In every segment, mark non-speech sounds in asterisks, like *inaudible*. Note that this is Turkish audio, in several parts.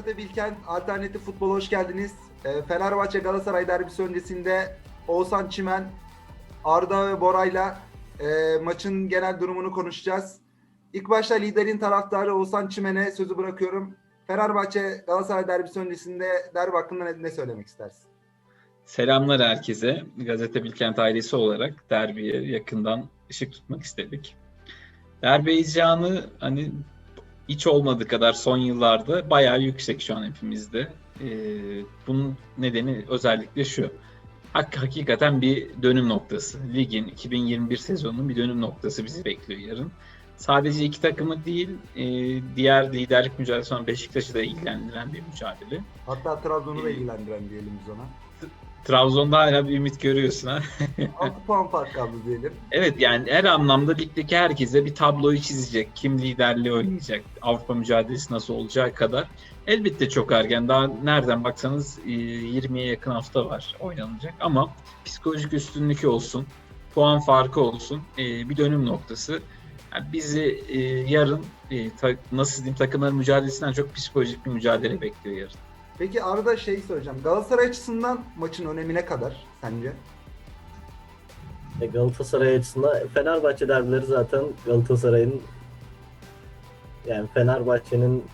Gazete Bilkent Alternatif Futbol'a hoş geldiniz. Ee, Fenerbahçe Galatasaray derbisi öncesinde Oğuzhan Çimen, Arda ve Bora'yla e, maçın genel durumunu konuşacağız. İlk başta liderin taraftarı Oğuzhan Çimen'e sözü bırakıyorum. Fenerbahçe Galatasaray derbisi öncesinde derbi hakkında ne, ne söylemek istersin? Selamlar herkese. Gazete Bilkent ailesi olarak derbiye yakından ışık tutmak istedik. Derbi heyecanı hani hiç olmadığı kadar son yıllarda bayağı yüksek şu an hepimizde. Ee, bunun nedeni özellikle şu. Hak, hakikaten bir dönüm noktası. Ligin 2021 sezonunun bir dönüm noktası bizi bekliyor yarın. Sadece iki takımı değil, e, diğer liderlik mücadelesi olan Beşiktaş'ı da ilgilendiren bir mücadele. Hatta Trabzon'u da ilgilendiren diyelim biz ona. Trabzon'da hala bir ümit görüyorsun ha. 6 *laughs* puan fark kaldı diyelim. Evet yani her anlamda ligdeki herkese bir tabloyu çizecek. Kim liderliği oynayacak, Avrupa mücadelesi nasıl olacağı kadar. Elbette çok erken. Daha nereden baksanız e, 20'ye yakın hafta var oynanacak. Ama psikolojik üstünlük olsun, puan farkı olsun e, bir dönüm noktası. Yani bizi e, yarın e, nasıl diyeyim takımların mücadelesinden çok psikolojik bir mücadele bekliyor yarın. Peki Arda şey söyleyeceğim. Galatasaray açısından maçın önemine kadar sence? E, Galatasaray açısından Fenerbahçe derbileri zaten Galatasaray'ın yani Fenerbahçe'nin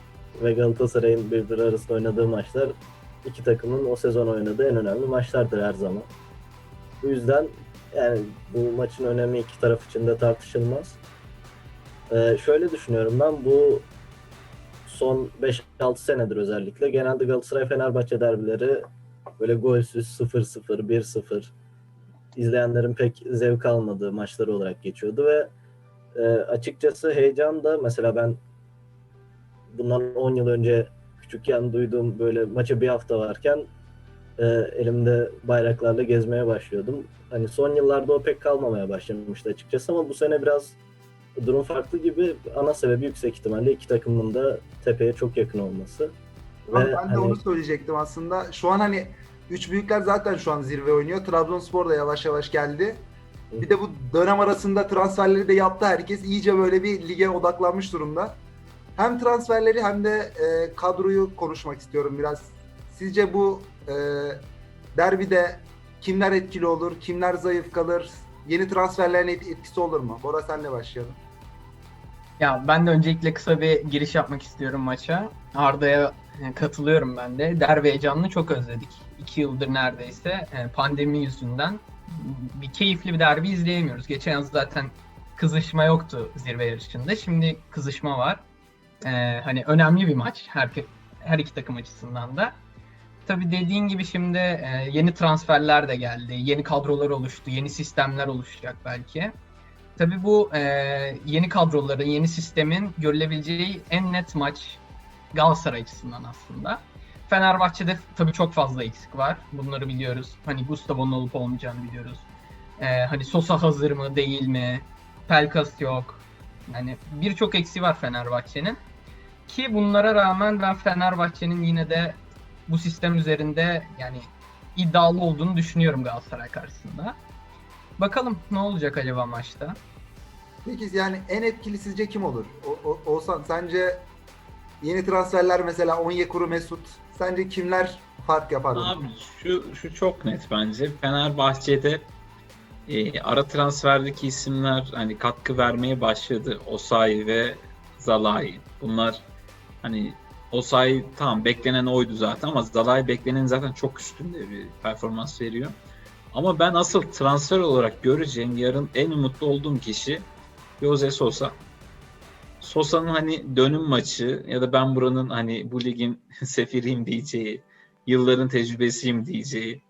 ve Galatasaray'ın birbiri arasında oynadığı maçlar iki takımın o sezon oynadığı en önemli maçlardır her zaman. Bu yüzden yani bu maçın önemi iki taraf için de tartışılmaz. E, şöyle düşünüyorum ben bu son 5-6 senedir özellikle genelde Galatasaray Fenerbahçe derbileri böyle golsüz 0-0, 1-0 izleyenlerin pek zevk almadığı maçları olarak geçiyordu ve e, açıkçası heyecan da mesela ben bundan 10 yıl önce küçükken duyduğum böyle maça bir hafta varken e, elimde bayraklarla gezmeye başlıyordum. Hani son yıllarda o pek kalmamaya başlamıştı açıkçası ama bu sene biraz durum farklı gibi ana sebebi yüksek ihtimalle iki takımın da tepeye çok yakın olması. Ama Ve ben de hani- onu söyleyecektim aslında. Şu an hani üç büyükler zaten şu an zirve oynuyor. Trabzonspor da yavaş yavaş geldi. Bir de bu dönem arasında transferleri de yaptı herkes. İyice böyle bir lige odaklanmış durumda. Hem transferleri hem de e, kadroyu konuşmak istiyorum biraz. Sizce bu e, derbide kimler etkili olur, kimler zayıf kalır? Yeni transferlerin et- etkisi olur mu? Bora senle başlayalım. Ya ben de öncelikle kısa bir giriş yapmak istiyorum maça. Arda'ya e, katılıyorum ben de. Derbi heyecanını çok özledik. İki yıldır neredeyse e, pandemi yüzünden bir keyifli bir derbi izleyemiyoruz. Geçen yıl zaten kızışma yoktu zirve yarışında. Şimdi kızışma var. E, hani önemli bir maç her her iki takım açısından da. Tabii dediğin gibi şimdi e, yeni transferler de geldi. Yeni kadrolar oluştu. Yeni sistemler oluşacak belki. Tabii bu e, yeni kadroların, yeni sistemin görülebileceği en net maç Galatasaray açısından aslında. Fenerbahçe'de tabii çok fazla eksik var. Bunları biliyoruz. Hani Gustavo'nun olup olmayacağını biliyoruz. E, hani Sosa hazır mı, değil mi? Pelkas yok. Yani birçok eksiği var Fenerbahçe'nin. Ki bunlara rağmen ben Fenerbahçe'nin yine de bu sistem üzerinde yani iddialı olduğunu düşünüyorum Galatasaray karşısında. Bakalım ne olacak acaba maçta? Peki yani en etkili sizce kim olur? O, o, Oğuzhan sence yeni transferler mesela Onyekuru Mesut sence kimler fark yapar? Abi şu şu çok net bence. Fenerbahçe'de e, ara transferdeki isimler hani katkı vermeye başladı. Osayi ve Zalai. Bunlar hani Osayi tamam beklenen oydu zaten ama Zalai beklenenin zaten çok üstünde bir performans veriyor. Ama ben asıl transfer olarak göreceğim yarın en umutlu olduğum kişi Jose Sosa. Sosa'nın hani dönüm maçı ya da ben buranın hani bu ligin *laughs* sefiriyim diyeceği, yılların tecrübesiyim diyeceği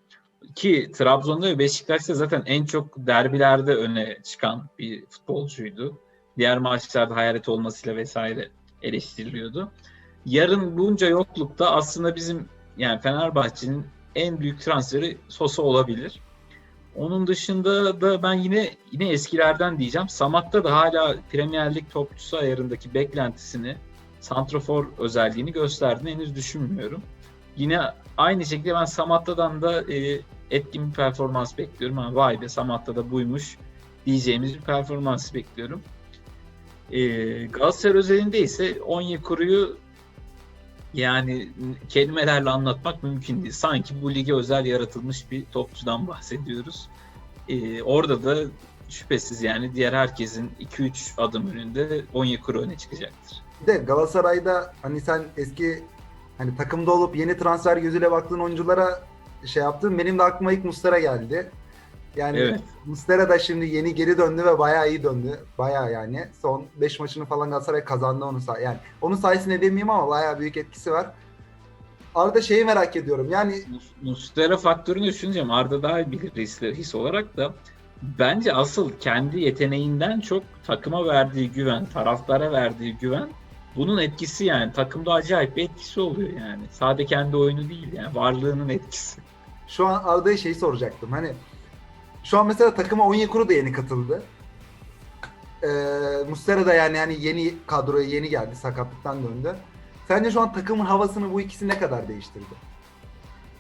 ki Trabzon'da ve Beşiktaş'ta zaten en çok derbilerde öne çıkan bir futbolcuydu. Diğer maçlarda hayalet olmasıyla vesaire eleştiriliyordu. Yarın bunca yoklukta aslında bizim yani Fenerbahçe'nin en büyük transferi Sosa olabilir. Onun dışında da ben yine yine eskilerden diyeceğim. Samat'ta da hala Premier Lig topçusu ayarındaki beklentisini, santrofor özelliğini gösterdiğini henüz düşünmüyorum. Yine aynı şekilde ben Samatta'dan da e, etkin bir performans bekliyorum. Ha, vay be Samatta da buymuş diyeceğimiz bir performans bekliyorum. E, Galatasaray özelinde ise Onyekuru'yu yani kelimelerle anlatmak mümkün değil. Sanki bu lige özel yaratılmış bir topçudan bahsediyoruz. Ee, orada da şüphesiz yani diğer herkesin 2-3 adım önünde Onyekuru öne çıkacaktır. Bir de Galatasaray'da hani sen eski hani takımda olup yeni transfer gözüyle baktığın oyunculara şey yaptın. Benim de aklıma ilk Mustera geldi. Yani Evet. *laughs* Mustera da şimdi yeni geri döndü ve bayağı iyi döndü. Bayağı yani. Son 5 maçını falan Galatasaray kazandı onun say yani. Onun sayesinde demeyeyim ama bayağı büyük etkisi var. Arada şeyi merak ediyorum. Yani Mus- Muslera faktörünü düşüneceğim. Arda daha bilir his, his olarak da bence asıl kendi yeteneğinden çok takıma verdiği güven, taraftara verdiği güven bunun etkisi yani. Takımda acayip bir etkisi oluyor yani. Sadece kendi oyunu değil yani. Varlığının etkisi. şu an Arda'ya şeyi soracaktım. Hani şu an mesela takıma Onyekuru da yeni katıldı. Ee, Mustera da yani hani yeni kadroya yeni geldi. Sakatlıktan döndü. Sence şu an takımın havasını bu ikisi ne kadar değiştirdi?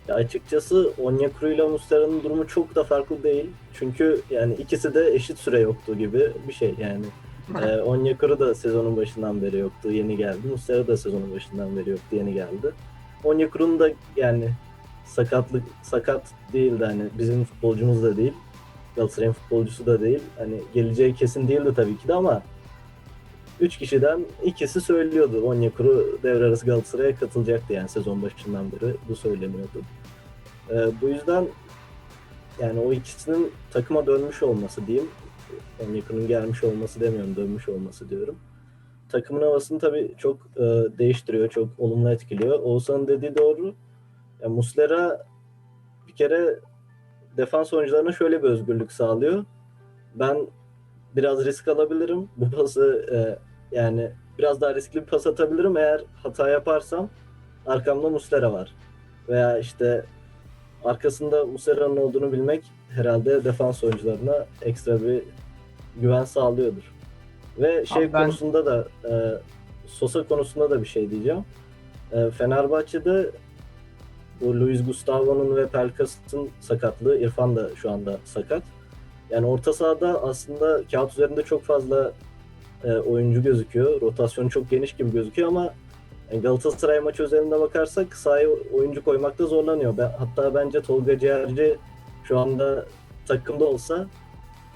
Ya açıkçası Onyekuru ile Muslera'nın durumu çok da farklı değil. Çünkü yani ikisi de eşit süre yoktu gibi bir şey yani. *laughs* Ee, Onyekuru da sezonun başından beri yoktu, yeni geldi. Muslera da sezonun başından beri yoktu, yeni geldi. Onyekuru'nun da yani sakatlık sakat değildi hani bizim futbolcumuz da değil. Galatasaray'ın futbolcusu da değil. Hani geleceği kesin değildi tabii ki de ama üç kişiden ikisi söylüyordu. Onyekuru devre arası Galatasaray'a katılacaktı yani sezon başından beri bu söyleniyordu. Ee, bu yüzden yani o ikisinin takıma dönmüş olması diyeyim. Onyekuru'nun gelmiş olması demiyorum, dönmüş olması diyorum. Takımın havasını tabii çok e, değiştiriyor, çok olumlu etkiliyor. Oğuzhan'ın dediği doğru. Ya Muslera bir kere defans oyuncularına şöyle bir özgürlük sağlıyor. Ben biraz risk alabilirim. Bu pası e, yani biraz daha riskli bir pas atabilirim. Eğer hata yaparsam arkamda Muslera var. Veya işte arkasında Muslera'nın olduğunu bilmek herhalde defans oyuncularına ekstra bir güven sağlıyordur. Ve şey Abi ben- konusunda da e, Sosa konusunda da bir şey diyeceğim. E, Fenerbahçe'de bu Luis Gustavo'nun ve Pelkas'ın sakatlığı, İrfan da şu anda sakat. Yani orta sahada aslında kağıt üzerinde çok fazla e, oyuncu gözüküyor. Rotasyon çok geniş gibi gözüküyor ama yani Galatasaray maçı üzerinde bakarsak sahaya oyuncu koymakta zorlanıyor. Ben, hatta bence Tolga Ciğerci şu anda takımda olsa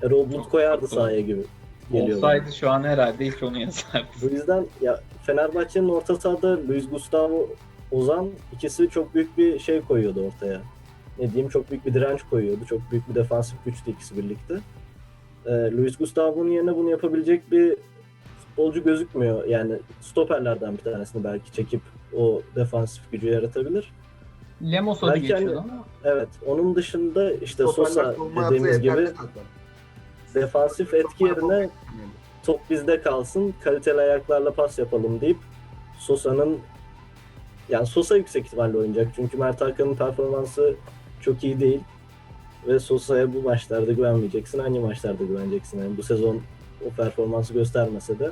Erol Bulut koyardı sahaya gibi geliyor. bana. Olsaydı şu an herhalde ilk onu yazardı. Bu yüzden ya Fenerbahçe'nin orta sahada Luis Gustavo, Ozan ikisi çok büyük bir şey koyuyordu ortaya. Ne diyeyim çok büyük bir direnç koyuyordu. Çok büyük bir defansif güçtü ikisi birlikte. Ee, Luis Gustavo'nun yerine bunu yapabilecek bir futbolcu gözükmüyor. Yani stoperlerden bir tanesini belki çekip o defansif gücü yaratabilir. Lemos adı Belki geçiyordu hani- ama. Evet. Onun dışında işte Sosa dediğimiz gibi defansif etki yerine top bizde kalsın, kaliteli ayaklarla pas yapalım deyip Sosa'nın yani Sosa yüksek ihtimalle oynayacak. Çünkü Mert Hakan'ın performansı çok iyi değil. Ve Sosa'ya bu maçlarda güvenmeyeceksin. Hangi maçlarda güveneceksin? Yani bu sezon o performansı göstermese de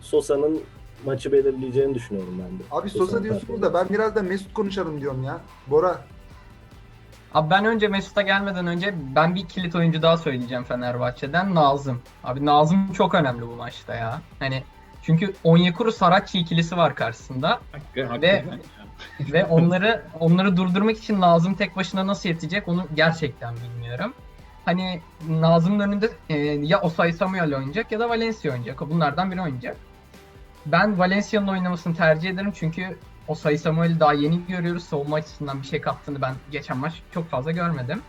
Sosa'nın maçı belirleyeceğini düşünüyorum ben de. Abi Sosa diyorsunuz da ben biraz da Mesut konuşalım diyorum ya. Bora Abi ben önce Mesut'a gelmeden önce ben bir kilit oyuncu daha söyleyeceğim Fenerbahçe'den. Nazım. Abi Nazım çok önemli bu maçta ya. Hani çünkü Onyekuru Saratçı ikilisi var karşısında Hakkı, hakikaten ya. ve onları onları durdurmak için Nazım tek başına nasıl yetecek onu gerçekten bilmiyorum. Hani Nazım'ın önünde e, ya Osay Samuel oynayacak ya da Valencia oynayacak. Bunlardan biri oynayacak. Ben Valencia'nın oynamasını tercih ederim çünkü Osay Samuel'i daha yeni görüyoruz. Savunma açısından bir şey kattığını ben geçen maç çok fazla görmedim.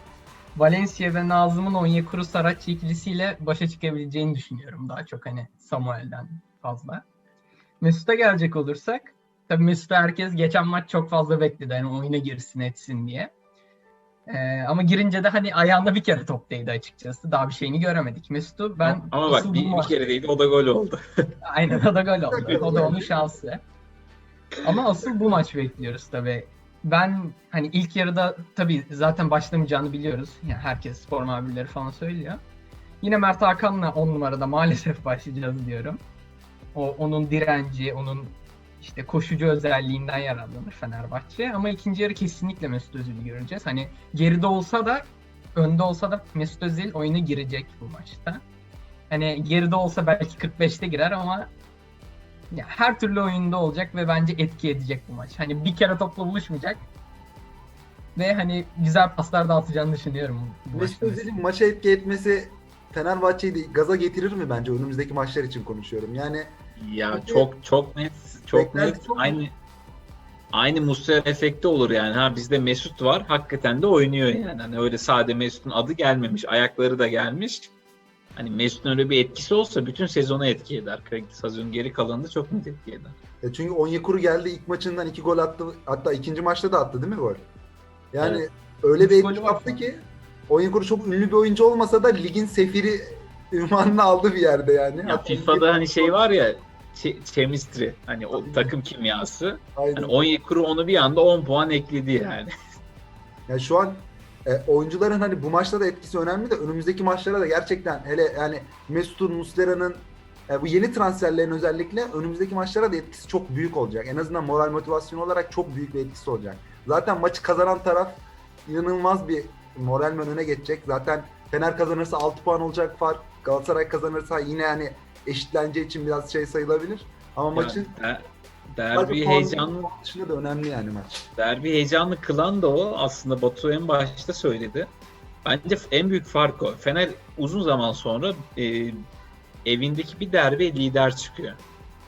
Valencia ve Nazım'ın Onyekuru Saratçı ikilisiyle başa çıkabileceğini düşünüyorum daha çok hani Samuel'den fazla. Mesut'a gelecek olursak Tabii Mesut'u herkes geçen maç çok fazla bekledi. Yani oyuna girsin etsin diye. Ee, ama girince de hani ayağında bir kere top değdi açıkçası. Daha bir şeyini göremedik. Mesut'u ben Ama bak bir, bir kere değil o da gol oldu. *laughs* Aynen o da gol oldu. O da onun şansı. Ama asıl bu maç bekliyoruz tabii. Ben hani ilk yarıda tabii zaten başlamayacağını biliyoruz. Yani herkes spor muhabirleri falan söylüyor. Yine Mert Hakan'la 10 numarada maalesef başlayacağız diyorum. O onun direnci, onun işte koşucu özelliğinden yararlanır Fenerbahçe. Ama ikinci yarı kesinlikle Mesut Özil'i göreceğiz. Hani geride olsa da önde olsa da Mesut Özil oyuna girecek bu maçta. Hani geride olsa belki 45'te girer ama Ya her türlü oyunda olacak ve bence etki edecek bu maç. Hani bir kere topla buluşmayacak. Ve hani güzel paslar dağıtacağını düşünüyorum bu Mesut. Özil'in maça etki etmesi Fenerbahçe'yi de gaza getirir mi bence önümüzdeki maçlar için konuşuyorum. Yani Ya Çünkü çok çok net çok net çok- aynı aynı Muslera efekti olur yani. Ha bizde Mesut var. Hakikaten de oynuyor yani. Hani öyle sade Mesut'un adı gelmemiş, ayakları da gelmiş. Hani Mesut'un öyle bir etkisi olsa bütün sezona etki eder. Sezonun geri kalanında çok net etki eder. Ya çünkü Onyekuru geldi ilk maçından iki gol attı. Hatta ikinci maçta da attı değil mi gol? Yani Evet. öyle bir etki yaptı ki Onyekuru çok ünlü bir oyuncu olmasa da ligin sefiri ünvanını aldı bir yerde yani. Ya FIFA'da hani şey var ya ch- chemistry hani o takım kimyası. Aynen. Hani Onyekuru onu bir anda 10 puan ekledi yani. *laughs* Yani şu an e, oyuncuların hani bu maçta da etkisi önemli de önümüzdeki maçlara da gerçekten hele yani Mesut'un, Muslera'nın e, bu yeni transferlerin özellikle önümüzdeki maçlara da etkisi çok büyük olacak. En azından moral motivasyon olarak çok büyük bir etkisi olacak. Zaten maçı kazanan taraf inanılmaz bir moralmen öne geçecek. Zaten Fener kazanırsa 6 puan olacak fark. Galatasaray kazanırsa yine yani eşitleneceği için biraz şey sayılabilir. Ama maçın Yani der- sadece derbi heyecanlı dışında da önemli yani maç. derbi heyecanlı kılan da o. Aslında Batu en başta söyledi. Bence en büyük fark o. Fener uzun zaman sonra e, evindeki bir derbi lider çıkıyor.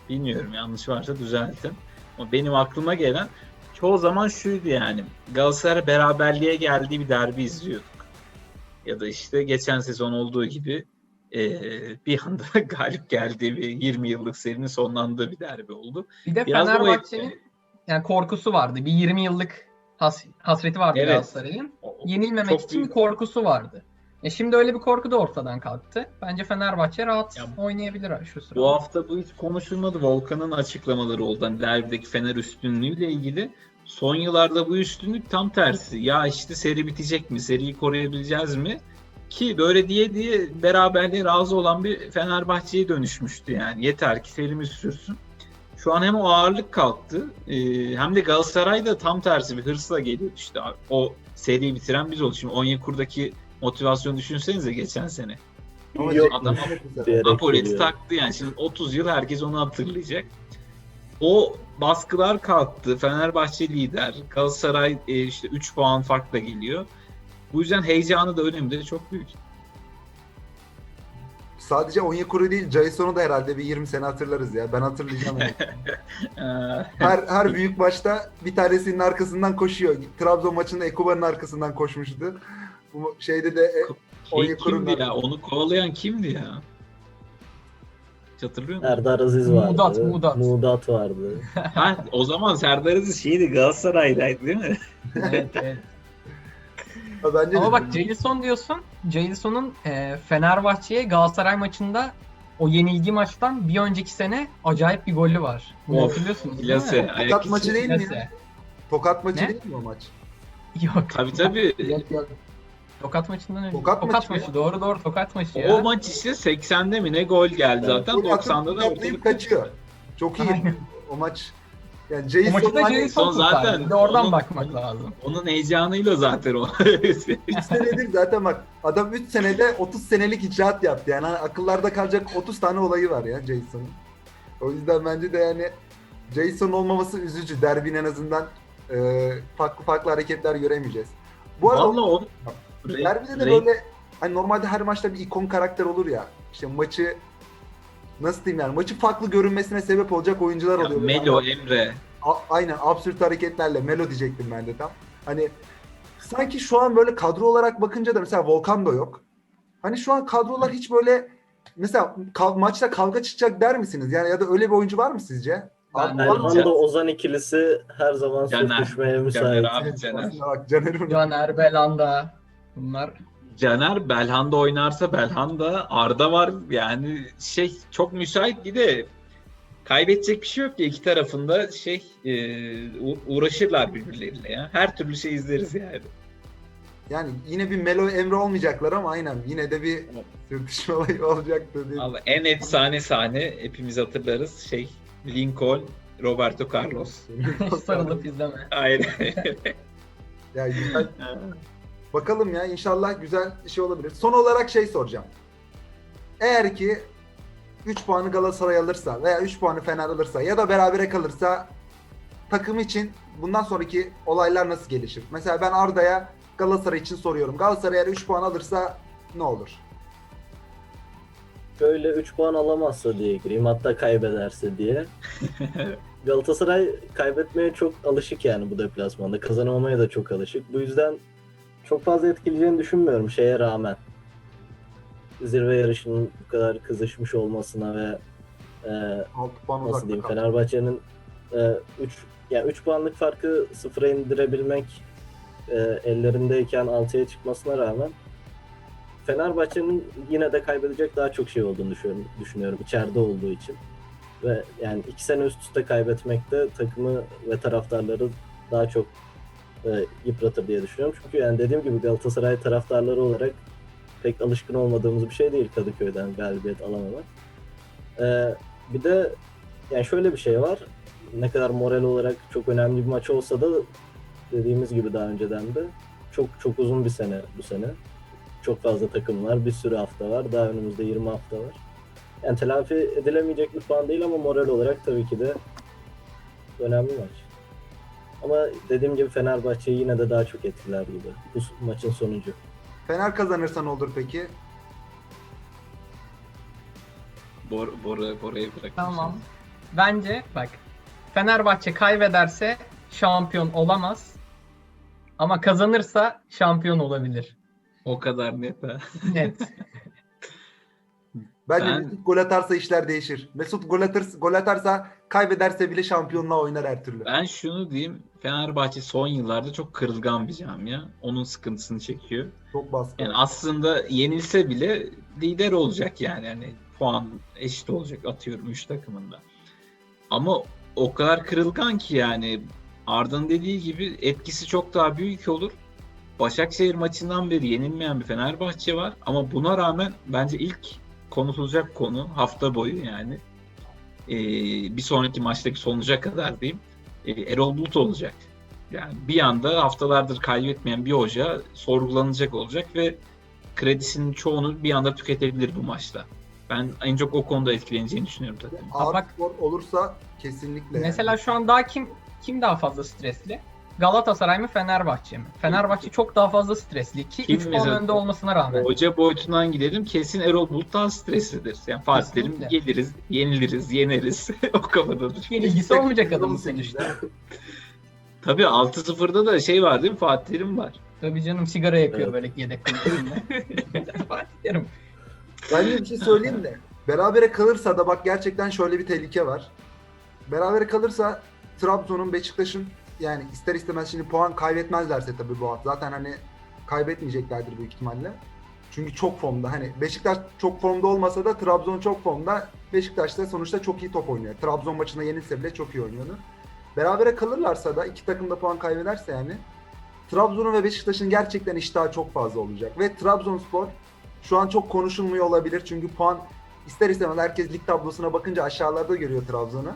Bilmiyorum yanlış varsa düzeltin. Ama benim aklıma gelen çoğu zaman şuydu yani. Galatasaray beraberliğe geldiği bir derbi izliyorduk. Ya da işte geçen sezon olduğu gibi e, bir anda *laughs* galip geldiği bir 20 yıllık serinin sonlandığı bir derbi oldu. Bir de Biraz Fenerbahçe'nin yani korkusu vardı. Bir 20 yıllık has- hasreti vardı Evet. Galatasaray'ın. Yenilmemek için büyük. bir korkusu vardı. E şimdi öyle bir korku da ortadan kalktı. Bence Fenerbahçe rahat Ya oynayabilir şu sırada. Bu hafta bu hiç konuşulmadı. Volkan'ın açıklamaları oldu. Hani derbideki Fener üstünlüğüyle ilgili. Son yıllarda bu üstünlük tam tersi. Ya işte seri bitecek mi? Seriyi koruyabileceğiz mi? Ki böyle diye diye beraberliğe razı olan bir Fenerbahçe'ye dönüşmüştü yani. Yeter ki serimiz sürsün. Şu an hem o ağırlık kalktı e, hem de Galatasaray da tam tersi bir hırsla geliyor işte. O seriyi bitiren biz olduk. Şimdi Onyekuru'daki motivasyonu düşünsenize geçen sene. Ama Yok. Adam geliyor. taktı yani şimdi 30 yıl herkes onu hatırlayacak. O baskılar kalktı. Fenerbahçe lider. Galatasaray e, işte 3 puan farkla geliyor. Bu yüzden heyecanı da önemi de çok büyük. Sadece Onyekuru değil, Jason'u da herhalde bir 20 sene hatırlarız ya. Ben hatırlayacağım. *laughs* Ee, her her büyük maçta bir tanesinin arkasından koşuyor. Trabzon maçında Ekuba'nın arkasından koşmuştu. Bu şeyde de e, şey Onyekuru'nun kimdi ya? Onu kovalayan kimdi ya? Hiç hatırlıyor musun? Erdar Aziz vardı. Muğdat, Muğdat. Muğdat vardı. ha, o zaman Serdar Aziz şeydi Galatasaray'daydı değil mi? evet, evet. Ha, Bence de- Ama bak Jailson diyorsun. Jailison'un e, Fenerbahçe'ye Galatasaray maçında o yenilgi maçtan bir önceki sene acayip bir golü var. Bunu Of, hatırlıyorsunuz değil mi? Ayak Tokat içi. maçı değil mi ya? Tokat maçı Ne? değil mi o maç? Yok. Tabii tabii. Yok, yok. Tokat maçından önce. Tokat maçı maçı. ya. Doğru doğru tokat maçı ya. O maç işte 80'de mi ne gol geldi zaten. Gol atıp 90'da da toplayıp ortalık kaçıyor. Çok iyi. Aynen. O maç. Yani O Jason maçı da hani Jailson son zaten. Bir de oradan onun- bakmak lazım. Onun heyecanıyla zaten o. *laughs* 3 senedir zaten bak adam 3 senede 30 senelik icraat yaptı. Yani hani akıllarda kalacak 30 tane olayı var ya Jason'ın. O yüzden bence de yani Jason olmaması üzücü. Derbin en azından e, farklı farklı hareketler göremeyeceğiz. Bu arada Vallahi o derbide de böyle hani normalde her maçta bir ikon karakter olur ya. İşte maçı nasıl diyeyim yani maçı farklı görünmesine sebep olacak oyuncular Ya oluyor. Böyle Melo, hani- Emre. A- aynen absürt hareketlerle Melo diyecektim ben de tam. Hani sanki şu an böyle kadro olarak bakınca da mesela Volkan da yok. Hani şu an kadrolar hiç böyle mesela kav- maçta kavga çıkacak der misiniz? Yani ya da öyle bir oyuncu var mı sizce? Ben- Abi, mı? Belhanda Ozan ikilisi her zaman sürtüşmeye Caner müsait. abi Caner. Aslında Bak Caner'in Caner Belanda. Bunlar Caner Belhanda oynarsa Belhanda Arda var yani şey çok müsait bir de kaybedecek bir şey yok ki iki tarafında şey e, uğraşırlar birbirleriyle ya. Her türlü şey izleriz yani. yani yine bir Melo Emre olmayacaklar ama aynen yine de bir sürtüşme olayı olacaktır diye. Vallahi en efsane sahne hepimiz hatırlarız şey Lincoln Roberto Carlos. sarılıp izleme. Aynen. *laughs* Ya güzel. Bakalım ya inşallah güzel bir şey olabilir. Son olarak şey soracağım. Eğer ki 3 puanı Galatasaray alırsa veya 3 puanı Fener alırsa ya da berabere kalırsa takım için bundan sonraki olaylar nasıl gelişir? Mesela ben Arda'ya Galatasaray için soruyorum. Galatasaray eğer 3 puan alırsa ne olur? Şöyle 3 puan alamazsa diye gireyim hatta kaybederse diye. *laughs* Galatasaray kaybetmeye çok alışık yani bu deplasmanda. Kazanamamaya da çok alışık. Bu yüzden çok fazla etkileyeceğini düşünmüyorum şeye rağmen. Zirve yarışının bu kadar kızışmış olmasına ve e, 6 puan nasıl diyeyim. Fenerbahçe'nin 3 yani 3 puanlık farkı sıfıra indirebilmek e, ellerindeyken 6'ya çıkmasına rağmen Fenerbahçe'nin yine de kaybedecek daha çok şey olduğunu düşünüyorum, düşünüyorum içeride olduğu için. Ve yani iki sene üst üste kaybetmek de takımı ve taraftarları daha çok e, yıpratır diye düşünüyorum. Çünkü yani dediğim gibi Galatasaray taraftarları olarak pek alışkın olmadığımız bir şey değil Kadıköy'den galibiyet alamamak. E, bir de yani şöyle bir şey var. Ne kadar moral olarak çok önemli bir maç olsa da dediğimiz gibi daha önceden de çok çok uzun bir sene bu sene. Çok fazla takım var, bir sürü hafta var. Daha önümüzde 20 hafta var. Yani telafi edilemeyecek bir puan değil ama moral olarak tabii ki de önemli maç. Ama dediğim gibi Fenerbahçe'yi yine de daha çok etkiler gibi bu maçın sonucu. Fener kazanırsa ne olur peki? Bor, Bora, Bora'yı bırakmışım. Tamam. Bence bak Fenerbahçe kaybederse şampiyon olamaz. Ama kazanırsa şampiyon olabilir. O kadar net ha. Net. *laughs* Bence Ben- Mesut gol atarsa işler değişir. Mesut gol, atar, gol atarsa kaybederse bile şampiyonluğa oynar her türlü. Ben şunu diyeyim. Fenerbahçe son yıllarda çok kırılgan bir camia. Onun sıkıntısını çekiyor. Çok baskı. Yani aslında yenilse bile lider olacak yani. yani puan eşit olacak atıyorum 3 takımında. Ama o kadar kırılgan ki yani Arda'nın dediği gibi etkisi çok daha büyük olur. Başakşehir maçından beri yenilmeyen bir Fenerbahçe var ama buna rağmen bence ilk konuşulacak konu hafta boyu yani ee, bir sonraki maçtaki sonuca kadar diyeyim e, Erol Bulut olacak. Yani bir anda haftalardır kaybetmeyen bir hoca sorgulanacak olacak ve kredisinin çoğunu bir anda tüketebilir bu maçta. Ben en çok o konuda etkileneceğini düşünüyorum tabii. Ağır bak- olursa kesinlikle. Mesela şu an daha kim kim daha fazla stresli? Galatasaray mı Fenerbahçe mi? Fenerbahçe çok daha fazla stresli ki Kim 3 puan önde olmasına rağmen. Hoca boyutundan gidelim kesin Erol Bulut daha streslidir. Yani Fatih Terim geliriz, yeniliriz, yeneriz. *laughs* o kafadadır. Hiçbir ilgisi olmayacak adamın sonuçta. Tabii 6-0'da da şey var değil mi? Fatih Terim var. Tabii canım sigara yakıyor Evet. böyle yedek kulübesinde. *laughs* Fatih Terim. Bence bir şey söyleyeyim de. Berabere kalırsa da bak gerçekten şöyle bir tehlike var. Berabere kalırsa Trabzon'un Beşiktaş'ın yani ister istemez şimdi puan kaybetmezlerse tabii bu hafta. Zaten hani kaybetmeyeceklerdir büyük ihtimalle. Çünkü çok formda. Hani Beşiktaş çok formda olmasa da Trabzon çok formda. Beşiktaş da sonuçta çok iyi top oynuyor. Trabzon maçında yenilse bile çok iyi oynuyordu. Berabere kalırlarsa da iki takım da puan kaybederse yani Trabzon'un ve Beşiktaş'ın gerçekten iştahı çok fazla olacak. Ve Trabzonspor şu an çok konuşulmuyor olabilir. Çünkü puan ister istemez herkes lig tablosuna bakınca aşağılarda görüyor Trabzon'u.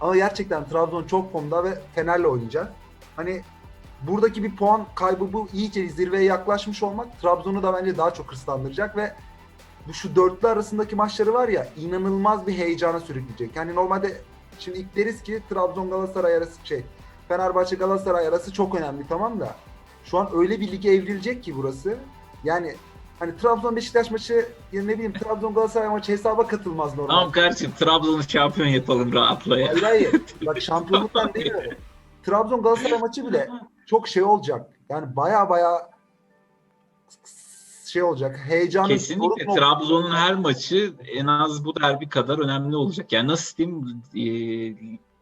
Ama gerçekten Trabzon çok formda ve Fener'le oynayacak. Hani buradaki bir puan kaybı bu iyice zirveye yaklaşmış olmak Trabzon'u da bence daha çok hırslandıracak ve bu şu dörtlü arasındaki maçları var ya inanılmaz bir heyecana sürükleyecek. Yani normalde şimdi ilk deriz ki Trabzon Galatasaray arası şey Fenerbahçe Galatasaray arası çok önemli tamam da şu an öyle bir lige evrilecek ki burası. Yani hani Trabzon Beşiktaş maçı ya ne bileyim Trabzon Galatasaray maçı hesaba katılmaz normal. Tamam kardeşim Trabzon'u şampiyon yapalım rahatla ya. Hayır *laughs* hayır. Bak şampiyonluktan demiyorum. Trabzon Galatasaray maçı bile çok şey olacak. Yani baya baya şey olacak. Heyecanlı. Kesinlikle Trabzon'un her maçı en az bu derbi kadar önemli olacak. Yani nasıl diyeyim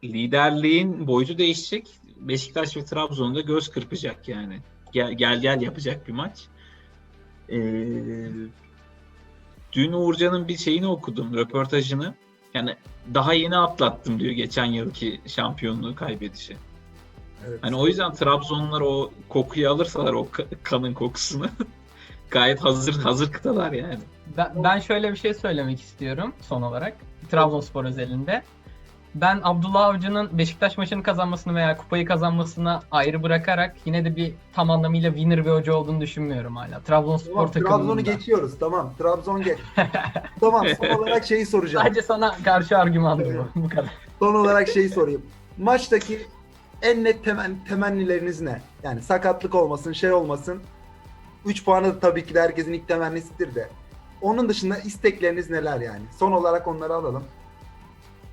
e, liderliğin boyutu değişecek. Beşiktaş ve Trabzon'da göz kırpacak yani. Gel gel, gel yapacak bir maç. E, dün Uğurcan'ın bir şeyini okudum, röportajını. Yani daha yeni atlattım diyor geçen yılki şampiyonluğu kaybedişi. Evet. Hani o yüzden Trabzonlular o kokuyu alırsalar o ka- kanın kokusunu *laughs* gayet hazır hazır kıtalar yani. Ben, ben şöyle bir şey söylemek istiyorum son olarak. Trabzonspor özelinde. Ben Abdullah Avcı'nın Beşiktaş maçını kazanmasını veya kupayı kazanmasına ayrı bırakarak yine de bir tam anlamıyla winner bir hoca olduğunu düşünmüyorum hala. Trabzonspor Tamam, Trabzon'u takımında. geçiyoruz. Tamam. Trabzon geç. *laughs* tamam. Son olarak şeyi soracağım. Sadece sana karşı argümandı bu. Bu kadar. Son olarak şeyi sorayım. Maçtaki en net temen, temennileriniz ne? Yani sakatlık olmasın, şey olmasın. 3 puanı da tabii ki de herkesin ilk temennisidir de. Onun dışında istekleriniz neler yani? Son olarak onları alalım.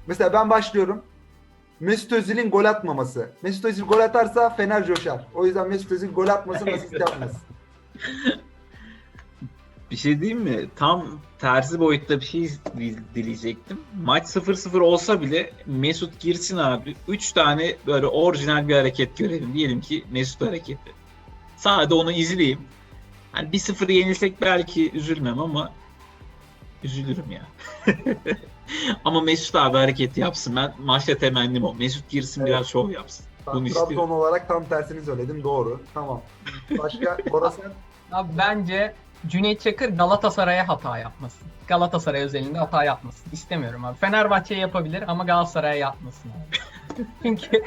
Mesela ben başlıyorum. Mesut Özil'in gol atmaması. Mesut Özil gol atarsa Fener coşar. O yüzden Mesut Özil gol atmasın, asist *laughs* yapmasın. Bir şey diyeyim mi? Tam tersi boyutta bir şey dil- dileyecektim. Maç 0-0 olsa bile Mesut girsin abi. 3 tane böyle orijinal bir hareket görelim. Diyelim ki Mesut hareketi. Sadece onu izleyeyim. Hani 1-0 yenilsek belki üzülmem ama üzülürüm ya. *laughs* ama Mesut abi hareket yapsın. Ben maçta temennim o. Mesut girsin Evet. biraz şov yapsın. Ben Bunu Trabzon istiyorum. olarak tam tersini söyledim. Doğru. Tamam. Başka? *laughs* Orası Abi bence Cüneyt Çakır Galatasaray'a hata yapmasın. Galatasaray özelinde hata yapmasın. İstemiyorum abi. Fenerbahçe'ye yapabilir ama Galatasaray'a yapmasın abi. *laughs* Çünkü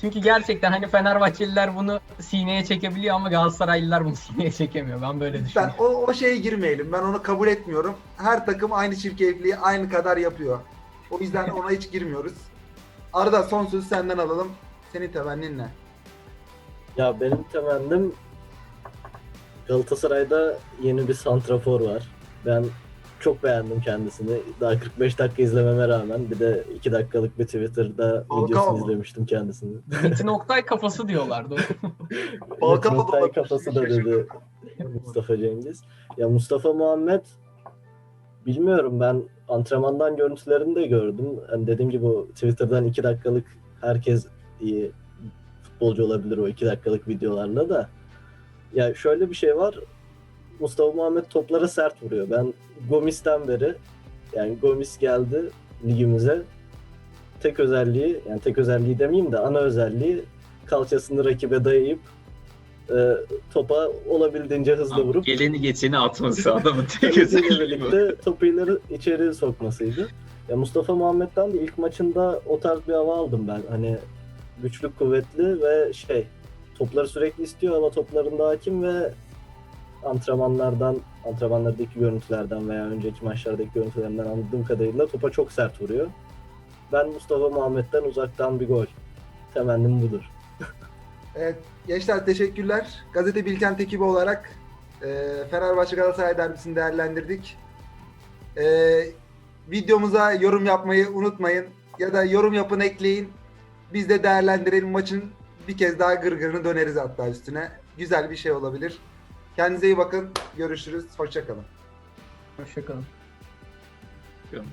Çünkü gerçekten hani Fenerbahçeliler bunu sineye çekebiliyor ama Galatasaraylılar bunu *laughs* sineye çekemiyor. Ben böyle düşünüyorum. o, o şeye girmeyelim. Ben onu kabul etmiyorum. Her takım aynı çirkefliği aynı kadar yapıyor. O yüzden ona hiç girmiyoruz. Arada son sözü senden alalım. Senin temennin ne? Ya benim temennim Galatasaray'da yeni bir santrafor var. Ben çok beğendim kendisini. Daha 45 dakika izlememe rağmen bir de 2 dakikalık bir Twitter'da Falcao videosunu mu? izlemiştim kendisini. Metin Oktay kafası diyorlardı. *laughs* Falcao Metin Oktay kafası da dedi Mustafa Cengiz. Ya Mustafa Muhammed bilmiyorum ben antrenmandan görüntülerini de gördüm. Yani dediğim gibi o Twitter'dan 2 dakikalık herkes iyi futbolcu olabilir o 2 dakikalık videolarla da. Ya şöyle bir şey var. Mustafa Muhammed toplara sert vuruyor. Ben Gomis'ten beri yani Gomis geldi ligimize tek özelliği yani tek özelliği demeyeyim de ana özelliği kalçasını rakibe dayayıp e, topa olabildiğince hızlı vurup Geleni geçeni atması adamın *laughs* tek özelliği birlikte topu ileri içeri sokmasıydı. Ya Mustafa Muhammed'den de ilk maçında o tarz bir hava aldım ben. Hani güçlü, kuvvetli ve şey topları sürekli istiyor ama toplarında hakim ve antrenmanlardan, antrenmanlardaki görüntülerden veya önceki maçlardaki görüntülerinden anladığım kadarıyla topa çok sert vuruyor. Ben Mustafa Muhammed'den uzaktan bir gol. Temennim budur. *laughs* Evet, gençler teşekkürler. Gazete Bilkent ekibi olarak e, Fenerbahçe Galatasaray derbisini değerlendirdik. E, videomuza yorum yapmayı unutmayın. Ya da yorum yapın ekleyin. Biz de değerlendirelim maçın bir kez daha gırgırını döneriz hatta üstüne. Güzel bir şey olabilir. Kendinize iyi bakın. Görüşürüz. Hoşçakalın. Hoşçakalın. Bakıyorum.